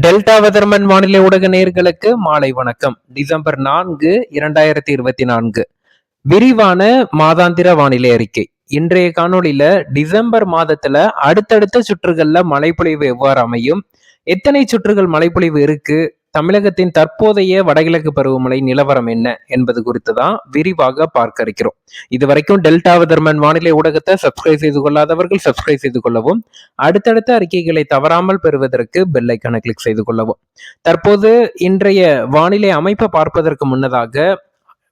Delta weatherman வானிலை ஊடக நேர்களுக்கு மாலை வணக்கம். டிசம்பர் நான்கு இரண்டாயிரத்தி இருபத்தி நான்கு. விரிவான மாதாந்திர வானிலை அறிக்கை. இன்றைய காணொலியில டிசம்பர் மாதத்துல அடுத்தடுத்த சுற்றுகள்ல மழைப்பொழிவு எவ்வாறு அமையும்? எத்தனை சுற்றுகள் மழைப்பொழிவு இருக்கு? தமிழகத்தின் தற்போதைய வடகிழக்கு பருவமழை நிலவரம் என்ன என்பது குறித்து தான் விரிவாக பார்க்க இருக்கிறோம். இது வரைக்கும் டெல்டா வெதர்மன் வானிலை ஊடகத்தை சப்ஸ்கிரைப் செய்து கொள்ளாதவர்கள் சப்ஸ்கிரைப் செய்து கொள்ளவும் அடுத்தடுத்த அறிக்கைகளை தவறாமல் பெறுவதற்கு பெல்லைக்கான கிளிக் செய்து கொள்ளவும். தற்போது இன்றைய வானிலை அமைப்பை பார்ப்பதற்கு முன்னதாக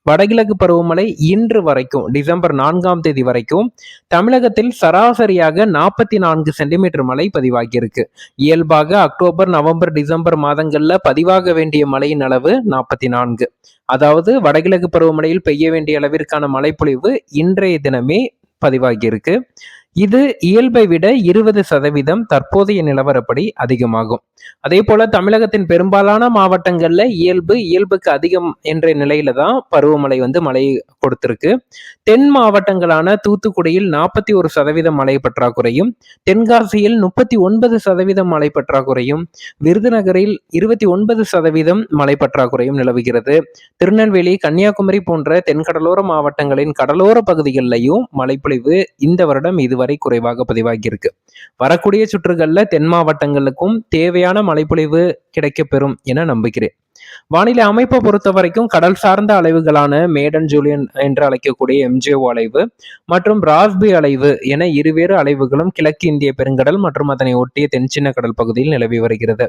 வடகிழக்கு பருவமழை இன்று வரைக்கும் டிசம்பர் நான்காம் தேதி வரைக்கும் தமிழகத்தில் சராசரியாக நாற்பத்தி நான்கு சென்டிமீட்டர் மழை பதிவாகியிருக்கு. இயல்பாக அக்டோபர் நவம்பர் டிசம்பர் மாதங்கள்ல பதிவாக வேண்டிய மழையின் அளவு நாற்பத்தி நான்கு அதாவது வடகிழக்கு பருவமழையில் பெய்ய வேண்டிய அளவிற்கான மழைப்பொழிவு இன்றைய தினமே பதிவாகியிருக்கு. இது இயல்பை விட இருபது சதவீதம் தற்போதைய நிலவரப்படி அதிகமாகும். அதே போல தமிழகத்தின் பெரும்பாலான மாவட்டங்கள்ல இயல்பு இயல்புக்கு அதிகம் என்ற நிலையில தான் பருவமழை வந்து மழை கொடுத்திருக்கு. தென் மாவட்டங்களான தூத்துக்குடியில் நாற்பத்தி ஒரு சதவீதம் மழை பற்றாக்குறையும் தென்காசியில் முப்பத்தி ஒன்பது சதவீதம் மழை பற்றாக்குறையும் விருதுநகரில் இருபத்தி ஒன்பது சதவீதம் மழை பற்றாக்குறையும் நிலவுகிறது. திருநெல்வேலி கன்னியாகுமரி போன்ற தென்கடலோர மாவட்டங்களின் கடலோர பகுதிகளிலையும் மழைப்பொழிவு இந்த வருடம் இது இதுவரை குறைவாக பதிவாகியிருக்கு. வரக்கூடிய சுற்றுகளில் தென் மாவட்டங்களுக்கும் தேவையான மழைப்பொழிவு கிடைக்கப்பெறும் என நம்புகிறேன். வானிலை அமைப்பை பொறுத்த வரைக்கும் கடல் சார்ந்த அலைவுகளான மேடன் ஜூலியன் என்று அழைக்கக்கூடிய எம்ஜிஓ அலைவு மற்றும் ராஸ்பி அலைவு என இருவேறு அலைவுகளும் கிழக்கு இந்திய பெருங்கடல் மற்றும் அதனை ஒட்டிய தென்சின்ன கடல் பகுதியில் நிலவி வருகிறது.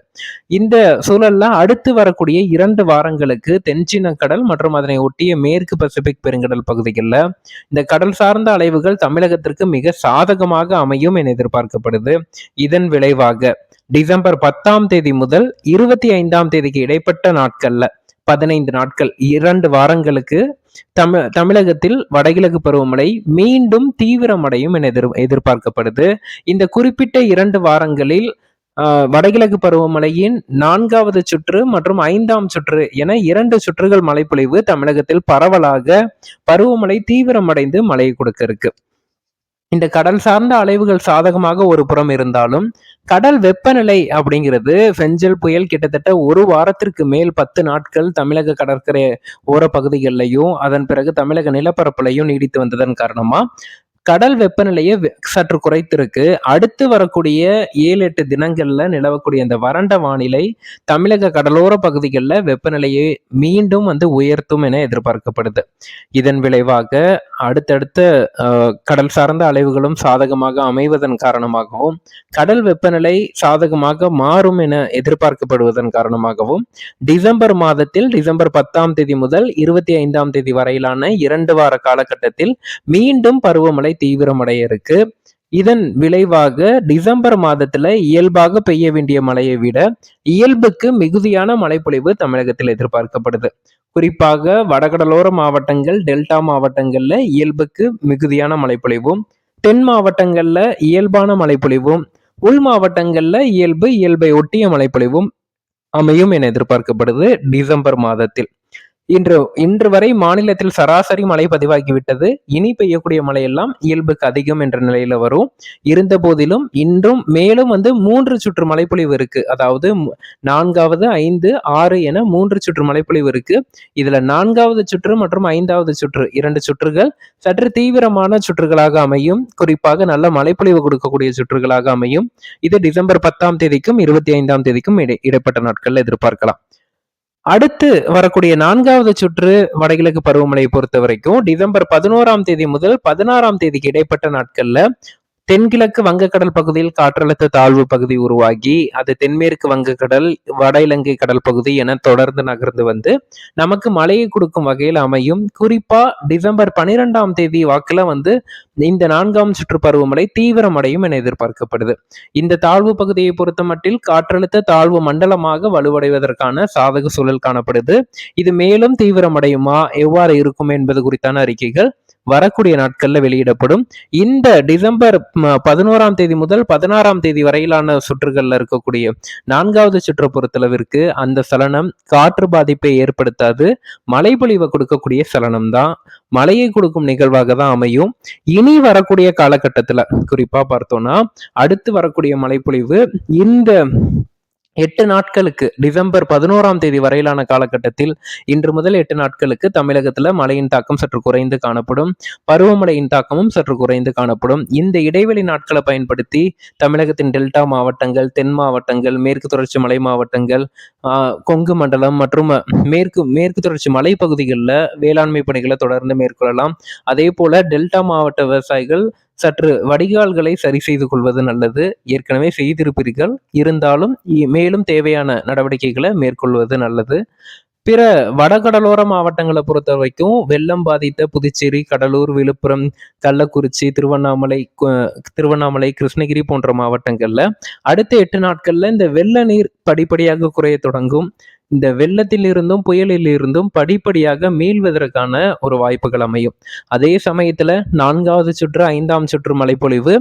இந்த சூழல்ல அடுத்து வரக்கூடிய இரண்டு வாரங்களுக்கு தென்சின்ன கடல் மற்றும் அதனை ஒட்டிய மேற்கு பசிபிக் பெருங்கடல் பகுதிகளில் இந்த கடல் சார்ந்த அலைவுகள் தமிழகத்திற்கு மிக சாதகமாக அமையும் என எதிர்பார்க்கப்படுது. இதன் விளைவாக டிசம்பர் பத்தாம் தேதி முதல் இருபத்தி ஐந்தாம் தேதிக்கு இடைப்பட்ட நாட்கள்ல பதினைந்து நாட்கள் இரண்டு வாரங்களுக்கு தமிழ் தமிழகத்தில் வடகிழக்கு பருவமழை மீண்டும் தீவிரமடையும் என எதிர் எதிர்பார்க்கப்படுது. இந்த குறிப்பிட்ட இரண்டு வாரங்களில் வடகிழக்கு பருவமழையின் நான்காவது சுற்று மற்றும் ஐந்தாம் சுற்று என இரண்டு சுற்றுகள் மழைப்பொழிவு தமிழகத்தில் பரவலாக பருவமழை தீவிரமடைந்து மழை கொடுக்க இருக்கு. இந்த கடல் சார்ந்த அலைவுகள் சாதகமாக ஒரு புறம் இருந்தாலும் கடல் வெப்பநிலை அப்படிங்கிறது பெஞ்சல் புயல் கிட்டத்தட்ட ஒரு வாரத்திற்கு மேல் பத்து நாட்கள் தமிழக கடற்கரை ஓர பகுதிகளிலையும் அதன் பிறகு தமிழக நிலப்பரப்புலையும் நீடித்து வந்ததன் காரணமா கடல் வெப்பநிலையை சற்று குறைத்திருக்கு. அடுத்து வரக்கூடிய ஏழு எட்டு தினங்கள்ல நிலவக்கூடிய இந்த வறண்ட வானிலை தமிழக கடலோர பகுதிகளில் வெப்பநிலையை மீண்டும் வந்து உயர்த்தும் என எதிர்பார்க்கப்படுது. இதன் விளைவாக அடுத்தடுத்த கடல் சார்ந்த அலைவுகளும் சாதகமாக அமைவதன் காரணமாகவும் கடல் வெப்பநிலை சாதகமாக மாறும் என எதிர்பார்க்கப்படுவதன் காரணமாகவும் டிசம்பர் மாதத்தில் டிசம்பர் பத்தாம் தேதி முதல் இருபத்தி ஐந்தாம் தேதி வரையிலான இரண்டு வார காலகட்டத்தில் மீண்டும் பருவமழை மழை தீவிரமடைய இருக்கு இதன் விளைவாக டிசம்பர் மாதத்துல இயல்பாக பெய்ய வேண்டிய மழையை விட இயல்புக்கு மிகுதியான மழைப்பொழிவு தமிழகத்தில் எதிர்பார்க்கப்படுது. குறிப்பாக வடகடலோர மாவட்டங்கள் டெல்டா மாவட்டங்கள்ல இயல்புக்கு மிகுதியான மழைப்பொழிவும் தென் மாவட்டங்கள்ல இயல்பான மழைப்பொழிவும் உள் மாவட்டங்கள்ல இயல்பு இயல்பை ஒட்டிய மழைப்பொழிவும் அமையும் என எதிர்பார்க்கப்படுது டிசம்பர் மாதத்தில். இன்று இன்று வரை மாநிலத்தில் சராசரி மழை பதிவாகிவிட்டது. இனி பெய்யக்கூடிய மழையெல்லாம் இயல்புக்கு அதிகம் என்ற நிலையில வரும். இருந்த போதிலும் இன்றும் மேலும் வந்து மூன்று சுற்று மழைப்பொழிவு இருக்கு. அதாவது நான்காவது ஐந்து ஆறு என மூன்று சுற்று மழைப்பொழிவு இருக்கு. இதுல நான்காவது சுற்று மற்றும் ஐந்தாவது சுற்று இரண்டு சுற்றுகள் சற்று தீவிரமான சுற்றுகளாக அமையும். குறிப்பாக நல்ல மழைப்பொழிவு கொடுக்கக்கூடிய சுற்றுகளாக அமையும். இது டிசம்பர் பத்தாம் தேதிக்கும் இருபத்தி ஐந்தாம் தேதிக்கும் இடை இடைப்பட்ட நாட்கள் எதிர்பார்க்கலாம். அடுத்து வரக்கூடிய நான்காவது சுற்று வடகிழக்கு பருவமழையை பொறுத்த வரைக்கும் டிசம்பர் பதினோராம் தேதி முதல் பதினாறாம் தேதிக்கு இடைப்பட்ட நாட்கள்ல தென்கிழக்கு வங்கக்கடல் பகுதியில் காற்றழுத்த தாழ்வு பகுதி உருவாகி அது தென்மேற்கு வங்கக்கடல் வட இலங்கை கடல் பகுதி என தொடர்ந்து நகர்ந்து வந்து நமக்கு மழையை கொடுக்கும் வகையில் அமையும். குறிப்பா டிசம்பர் பனிரெண்டாம் தேதி வாக்குல வந்து இந்த நான்காம் சுற்று பருவமழை தீவிரமடையும் என எதிர்பார்க்கப்படுது. இந்த தாழ்வு பகுதியை பொறுத்த மட்டில் காற்றழுத்த தாழ்வு மண்டலமாக வலுவடைவதற்கான சாதக சூழல் காணப்படுது. இது மேலும் தீவிரமடையுமா? எவ்வாறு இருக்கும் என்பது குறித்தான அறிக்கைகள் வரக்கூடிய நாட்களில் வெளியிடப்படும். இந்த டிசம்பர் பதினோராம் தேதி முதல் பதினாறாம் தேதி வரையிலான சுற்றுகளில் இருக்கக்கூடிய நான்காவது சுற்று பொறுத்தளவிற்கு அந்த சலனம் காற்று பாதிப்பை ஏற்படுத்தாது. மழை பொழிவை கொடுக்கக்கூடிய சலனம் தான். மழையை கொடுக்கும் நிகழ்வாக தான் அமையும். இனி வரக்கூடிய காலகட்டத்தில் குறிப்பாக பார்த்தோம்னா அடுத்து வரக்கூடிய மழைப்பொழிவு இந்த எட்டு நாட்களுக்கு டிசம்பர் பதினோராம் தேதி வரையிலான காலகட்டத்தில் இன்று முதல் எட்டு நாட்களுக்கு தமிழகத்துல மழையின் தாக்கம் சற்று குறைந்து காணப்படும் பருவமழையின் தாக்கமும் சற்று குறைந்து காணப்படும். இந்த இடைவெளி நாட்களை பயன்படுத்தி தமிழகத்தின் டெல்டா மாவட்டங்கள் தென் மாவட்டங்கள் மேற்கு தொடர்ச்சி மலை மாவட்டங்கள் கொங்கு மண்டலம் மற்றும் மேற்கு மேற்கு தொடர்ச்சி மலைப்பகுதிகளில் வேளாண்மை பணிகளை தொடர்ந்து மேற்கொள்ளலாம். அதே போல டெல்டா மாவட்ட விவசாயிகள் சற்று வடிகால்களை சரி செய்து கொள்வது நல்லது. ஏற்கனவே செய்திருப்பீர்கள். இருந்தாலும் இ- மேலும் தேவையான நடவடிக்கைகளை மேற்கொள்வது நல்லது. பிற வடகடலோர மாவட்டங்களை பொறுத்த வரைக்கும் வெள்ளம் பாதித்த புதுச்சேரி கடலூர் விழுப்புரம் கள்ளக்குறிச்சி திருவண்ணாமலை திருவண்ணாமலை கிருஷ்ணகிரி போன்ற மாவட்டங்கள்ல அடுத்த எட்டு நாட்கள்ல இந்த வெள்ள நீர் படிப்படியாக குறைய தொடங்கும். இந்த வெள்ளத்தில் இருந்தும் புயலில் இருந்தும் படிப்படியாக மீள்வதற்கான ஒரு வாய்ப்புகள் அமையும். அதே சமயத்துல நான்காவது சுற்று ஐந்தாம் சுற்று மழைப்பொழிவு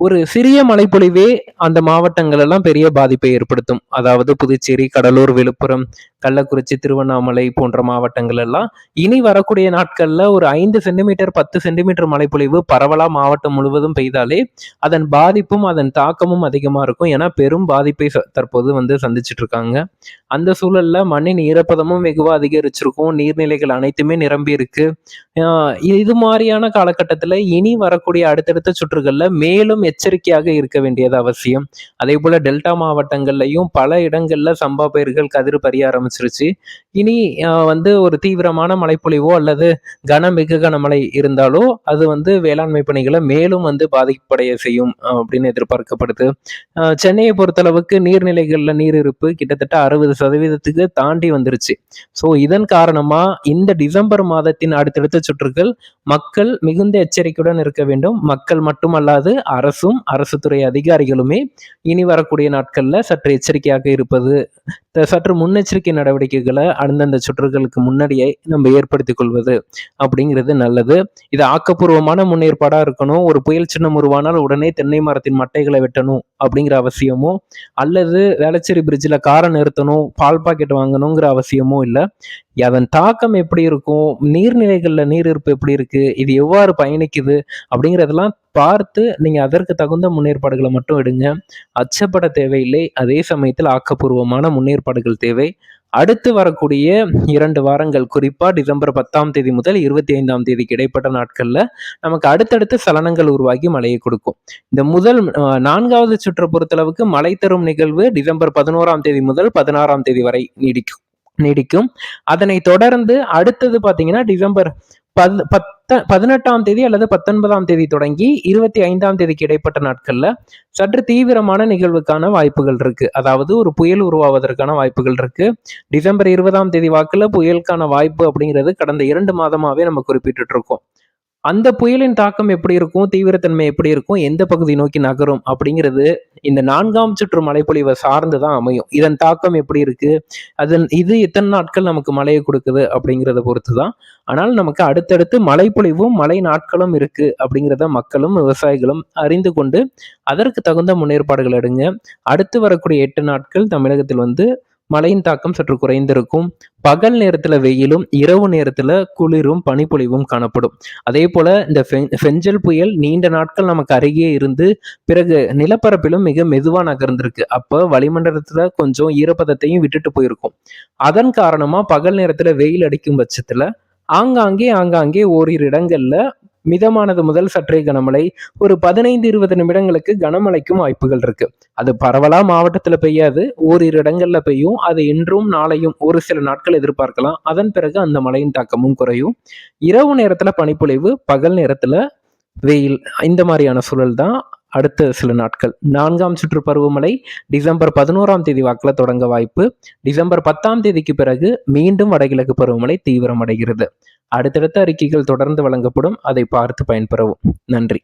ஒரு சிறிய மழைப்பொழிவே அந்த மாவட்டங்கள் எல்லாம் பெரிய பாதிப்பை ஏற்படுத்தும். அதாவது புதுச்சேரி கடலூர் விழுப்புரம் கள்ளக்குறிச்சி திருவண்ணாமலை போன்ற மாவட்டங்கள் எல்லாம் இனி வரக்கூடிய நாட்கள்ல ஒரு ஐந்து சென்டிமீட்டர் பத்து சென்டிமீட்டர் மழைப்பொழிவு பரவலா மாவட்டம் முழுவதும் பெய்தாலே அதன் பாதிப்பும் அதன் தாக்கமும் அதிகமா இருக்கும் ஏன்னா பெரும் பாதிப்பை தற்போது வந்து சந்திச்சிட்டு இருக்காங்க அந்த சூழல்ல மண்ணின் ஈரப்பதமும் வெகுவா அதிகரிச்சிருக்கும். நீர்நிலைகள் அனைத்துமே நிரம்பி இருக்கு. இது மாதிரியான காலகட்டத்துல இனி வரக்கூடிய அடுத்தடுத்த சுற்றுகள்ல மேலும் எச்சரிக்கையாக இருக்க வேண்டியது அவசியம். அதே போல டெல்டா மாவட்டங்கள்லையும் பல இடங்கள்ல சம்பா பயிர்கள் கதிர் பறிய ஆரம்பிச்சிருச்சு. இனி வந்து ஒரு தீவிரமான மழைப்பொழிவோ அல்லது கன மிக கனமழை இருந்தாலோ அது வந்து வேளாண்மை பணிகளை மேலும் வந்து பாதிப்படைய செய்யும் அப்படின்னு எதிர்பார்க்கப்படுது. சென்னையை பொறுத்தளவுக்கு நீர்நிலைகள்ல நீர் இருப்பு கிட்டத்தட்ட அறுபது சதவீதத்துக்கு தாண்டி வந்துருச்சு. ஸோ இதன் காரணமா இந்த டிசம்பர் மாதத்தின் அடுத்தடுத்த சுற்றுகள் மக்கள் மிகுந்த எச்சரிக்கையுடன் இருக்க வேண்டும். மக்கள் மட்டுமல்லாது அரசும் அரசு துறை அதிகாரிகளுமே இனி வரக்கூடிய நாட்களில் சற்று எச்சரிக்கையாக இருப்பது சற்று முன்னெச்சரிக்கை நடவடிக்கைகளை அந்தந்த சுற்றுகளுக்கு முன்னாடியே நம்ம ஏற்படுத்திக் கொள்வது அப்படிங்கிறது நல்லது. இது ஆக்கப்பூர்வமான முன்னேற்பாடா இருக்கணும். ஒரு புயல் சின்னம் உருவானால் உடனே தென்னை மரத்தின் மட்டைகளை வெட்டணும் அப்படிங்கிற அவசியமோ அல்லது வேளச்சேரி பிரிட்ஜில் காரை நிறுத்தணும் பால் பாக்கெட் வாங்கணுங்கிற அவசியமோ இல்லை. அதன் தாக்கம் எப்படி இருக்கும்? நீர்நிலைகளில் நீர் இருப்பு எப்படி இருக்குது இது எவ்வாறு பயணிக்குது? அப்படிங்கிறதெல்லாம் பார்த்து நீங்கள் அதற்கு தகுந்த முன்னேற்பாடுகளை மட்டும் எடுங்க. அச்சப்பட தேவையில்லை. அதே சமயத்தில் ஆக்கப்பூர்வமான முன்னேற்பாடுகள் தேவை. அடுத்து வரக்கூடிய இரண்டு வாரங்கள் குறிப்பாக டிசம்பர் பத்தாம் தேதி முதல் இருபத்தி ஐந்தாம் தேதிக்கு இடைப்பட்ட நாட்களில் நமக்கு அடுத்தடுத்து சலனங்கள் உருவாகி மழையை கொடுக்கும். இந்த முதல் நான்காவது சுற்றை பொறுத்தளவுக்கு மழை தரும் நிகழ்வு டிசம்பர் பதினோராம் தேதி முதல் பதினாறாம் தேதி வரை நீடிக்கும். நீடிக்கும். அதனை தொடர்ந்து அடுத்தது பார்த்தீங்கன்னா டிசம்பர் பத் பத்த பதினெட்டாம் தேதி அல்லது பத்தொன்பதாம் தேதி தொடங்கி இருபத்தி ஐந்தாம் தேதிக்கு இடைப்பட்ட நாட்களில் சற்று தீவிரமான நிகழ்வுக்கான வாய்ப்புகள் இருக்கு. அதாவது ஒரு புயல் உருவாவதற்கான வாய்ப்புகள் இருக்கு. டிசம்பர் இருபதாம் தேதி வாக்கில் புயலுக்கான வாய்ப்பு அப்படிங்கிறது கடந்த இரண்டு மாதமாகவே நம்ம குறிப்பிட்டு இருக்கோம். அந்த புயலின் தாக்கம் எப்படி இருக்கும்? தீவிரத்தன்மை எப்படி இருக்கும்? எந்த பகுதி நோக்கி நகரும்? அப்படிங்கிறது இந்த நான்காம் சுற்று மழைப்பொழிவை சார்ந்து தான் அமையும். இதன் தாக்கம் எப்படி இருக்கு? அதன் இது எத்தனை நாட்கள் நமக்கு மழையை கொடுக்குது? அப்படிங்கிறத பொறுத்து தான் ஆனால் நமக்கு அடுத்தடுத்து மழைப்பொழிவும் மழை நாட்களும் இருக்கு அப்படிங்கிறத மக்களும் விவசாயிகளும் அறிந்து கொண்டு அதற்கு தகுந்த முன்னேற்பாடுகள் எடுங்க. அடுத்து வரக்கூடிய எட்டு நாட்கள் தமிழகத்தில் வந்து மழையின் தாக்கம் சற்று குறைந்திருக்கும். பகல் நேரத்துல வெயிலும் இரவு நேரத்துல குளிரும் பனிப்பொழிவும் காணப்படும். அதே போல இந்த ஃபெஞ்சல் புயல் நீண்ட நாட்கள் நமக்கு அருகே இருந்து பிறகு நிலப்பரப்பிலும் மிக மெதுவா நகர்ந்திருக்கு. அப்ப வளிமண்டலத்துல கொஞ்சம் ஈரப்பதத்தையும் விட்டுட்டு போயிருக்கும். அதன் காரணமா பகல் நேரத்துல வெயில் அடிக்கும் பட்சத்துல ஆங்காங்கே ஆங்காங்கே ஓரிரு இடங்கள்ல மிதமானது முதல் சற்றே கனமழை ஒரு பதினைந்து இருபது நிமிடங்களுக்கு கனமழைக்கும் வாய்ப்புகள் இருக்கு. அது பரவலா மாவட்டத்துல பெய்யாது ஓரிரு இடங்கள்ல பெய்யும். அது இன்றும் நாளையும் ஒரு சில நாட்கள் எதிர்பார்க்கலாம். அதன் பிறகு அந்த மழையின் தாக்கமும் குறையும். இரவு நேரத்துல பனிப்பொழிவு பகல் நேரத்துல வெயில் இந்த மாதிரியான சூழல் தான் அடுத்த சில நாட்கள். நான்காம் சுற்று பருவமழை டிசம்பர் பதினோராம் தேதி வாக்கில் தொடங்க வாய்ப்பு. டிசம்பர் பத்தாம் தேதிக்கு பிறகு மீண்டும் வடகிழக்கு பருவமழை தீவிரமடைகிறது. அடுத்தடுத்த அறிக்கைகள் தொடர்ந்து வழங்கப்படும். அதை பார்த்து பயன்பெறவும். நன்றி.